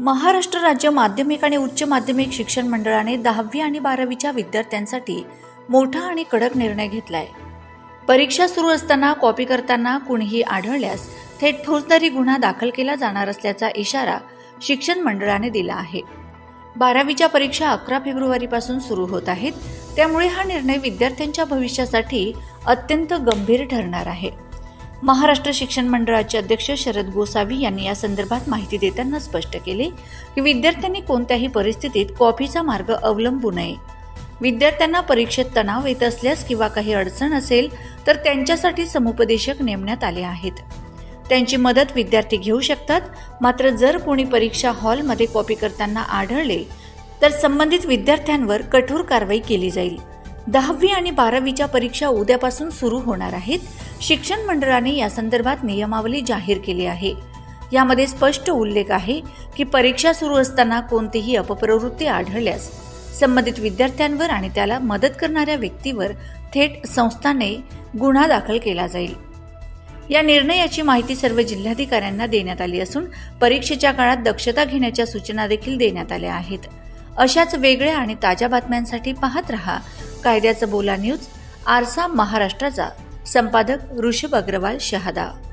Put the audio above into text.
महाराष्ट्र राज्य माध्यमिक आणि उच्च माध्यमिक शिक्षण मंडळाने दहावी आणि बारावीच्या विद्यार्थ्यांसाठी मोठा आणि कडक निर्णय घेतलाय. परीक्षा सुरू असताना कॉपी करताना कुणीही आढळल्यास थेट फौजदारी गुन्हा दाखल केला जाणार असल्याचा इशारा शिक्षण मंडळाने दिला आहे. बारावीच्या परीक्षा अकरा फेब्रुवारीपासून सुरू होत आहेत त्यामुळे हा निर्णय विद्यार्थ्यांच्या भविष्यासाठी अत्यंत गंभीर ठरणार आहे. महाराष्ट्र शिक्षण मंडळाचे अध्यक्ष शरद गोसावी यांनी या संदर्भात माहिती देताना स्पष्ट केले की विद्यार्थ्यांनी कोणत्याही परिस्थितीत कॉफीचा मार्ग अवलंबू नये. विद्यार्थ्यांना परीक्षेत तणाव येत असल्यास किंवा काही अडचण असेल तर त्यांच्यासाठी समुपदेशक नेमण्यात आले आहेत. त्यांची मदत विद्यार्थी घेऊ शकतात मात्र जर कोणी परीक्षा हॉलमध्ये कॉपी करताना आढळले तर संबंधित विद्यार्थ्यांवर कठोर कारवाई केली जाईल. दहावी आणि बारावीच्या परीक्षा उद्यापासून सुरू होणार आहेत. शिक्षण मंडळाने या संदर्भात नियमावली जाहीर केली आहे. यामध्ये स्पष्ट उल्लेख आहे की परीक्षा सुरू असताना कोणतीही अपप्रवृत्ती आढळल्यास संबंधित विद्यार्थ्यांवर आणि त्याला मदत करणाऱ्या व्यक्तीवर थेट संस्थाने गुन्हा दाखल केला जाईल. या निर्णयाची माहिती सर्व जिल्हाधिकाऱ्यांना देण्यात आली असून परीक्षेच्या काळात दक्षता घेण्याच्या सूचना देखील देण्यात आल्या आहेत. अशाच वेगळ्या आणि ताज्या बातम्यांसाठी पाहत रहा कायद्याचं बोला न्यूज आरसा महाराष्ट्राचा. संपादक ऋषभ अग्रवाल शहादा.